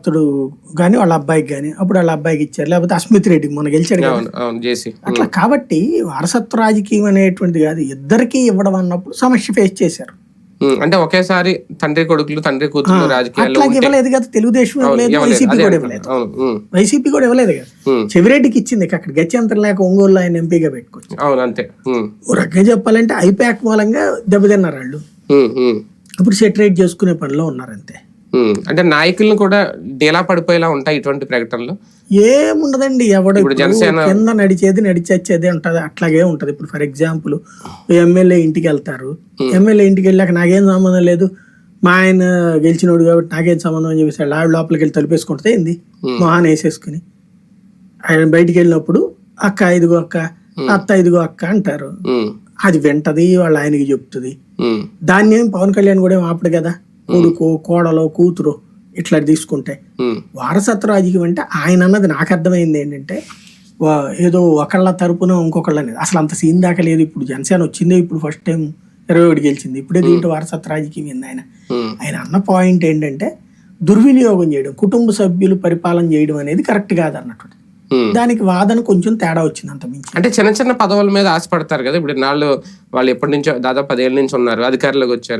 కుమార్తెడు కానీ వాళ్ళ అబ్బాయికి కానీ అప్పుడు వాళ్ళ అబ్బాయికి ఇచ్చారు. లేకపోతే అస్మిత్ రెడ్డి మొన్న గెలిచాడు అట్లా కాబట్టి వారసత్వ రాజకీయం అనేటువంటిది కాదు. ఇద్దరికి ఇవ్వడం అన్నప్పుడు సమస్య ఫేస్ చేశారు. అంటే ఒకేసారి తండ్రి కొడుకులు తండ్రి కూతురు ఉంటే. ఇవ్వలేదు కదా తెలుగుదేశం ఇవ్వలేదు. వైసీపీ కూడా. ఇవ్వలేదు. వైసీపీ కూడా ఇవ్వలేదు కదా. చెవిరెడ్డికి ఇచ్చింది అక్కడ గత్యంతరం లేక ఒంగోలు ఆయన ఎంపీగా పెట్టుకోవచ్చు. అవును అంతే. ఓ రకంగా చెప్పాలంటే ఐపాక్ మూలంగా దెబ్బతిన్నారు వాళ్ళు. ఇప్పుడు సెటరేట్ చేసుకునే పనిలో ఉన్నారు అంతే. అంటే నాయకులను కూడా డీలా పడిపోయేలా ఉంటాయి ఇటువంటి ప్రకటనలు? ఏముండదండి ఎవడు కింద నడిచేది నడిచేది ఉంటది అట్లాగే ఉంటది. ఇప్పుడు ఫర్ ఎగ్జాంపుల్ ఎమ్మెల్యే ఇంటికి వెళ్తారు. ఎమ్మెల్యే ఇంటికి వెళ్ళాక నాకేం సంబంధం లేదు. మా ఆయన గెలిచినోడు కాబట్టి నాకేం సంబంధం అని చెప్పేసి ఆవిడ లోపలికి వెళ్ళి తలిపేసుకుంటే ఏంది? మొహాన్ వేసేసుకుని. ఆయన బయటికి వెళ్ళినప్పుడు అక్క ఐదుగో అక్క అత్త ఐదుగో అక్క అంటారు. అది వింటది వాళ్ళ ఆయనకి చెప్తుంది. దాన్ని ఏం పవన్ కళ్యాణ్ కూడా ఏం ఆపడు కదా? కొడుకు కోడలో కూతురు ఇట్లా తీసుకుంటే వారసత్వ రాజకీయం అంటే ఆయన అన్నది నాకు అర్థమైంది ఏంటంటే ఏదో ఒకళ్ళ తరపున ఇంకొకళ్ళ అనేది అసలు అంత సీన్ దాకా లేదు ఇప్పుడు. జనసేన వచ్చిందే ఇప్పుడు ఫస్ట్ టైం ఇరవై ఒకటి గెలిచింది. ఇప్పుడే దీంట్లో వారసత్వ రాజకీయం ఏంది ఆయన? ఆయన అన్న పాయింట్ ఏంటంటే దుర్వినియోగం చేయడం కుటుంబ సభ్యులు పరిపాలన చేయడం అనేది కరెక్ట్ కాదు అన్నట్టు. దానికి వాదన కొంచెం తేడా వచ్చింది అంత మించి. అంటే చిన్న చిన్న పదవుల మీద ఆశపడతారు కదా. ఇప్పుడు నాళ్ళు వాళ్ళు ఎప్పటి నుంచో దాదాపు పదేళ్ళ నుంచి ఉన్నారు అధికారంలోకి వచ్చారు.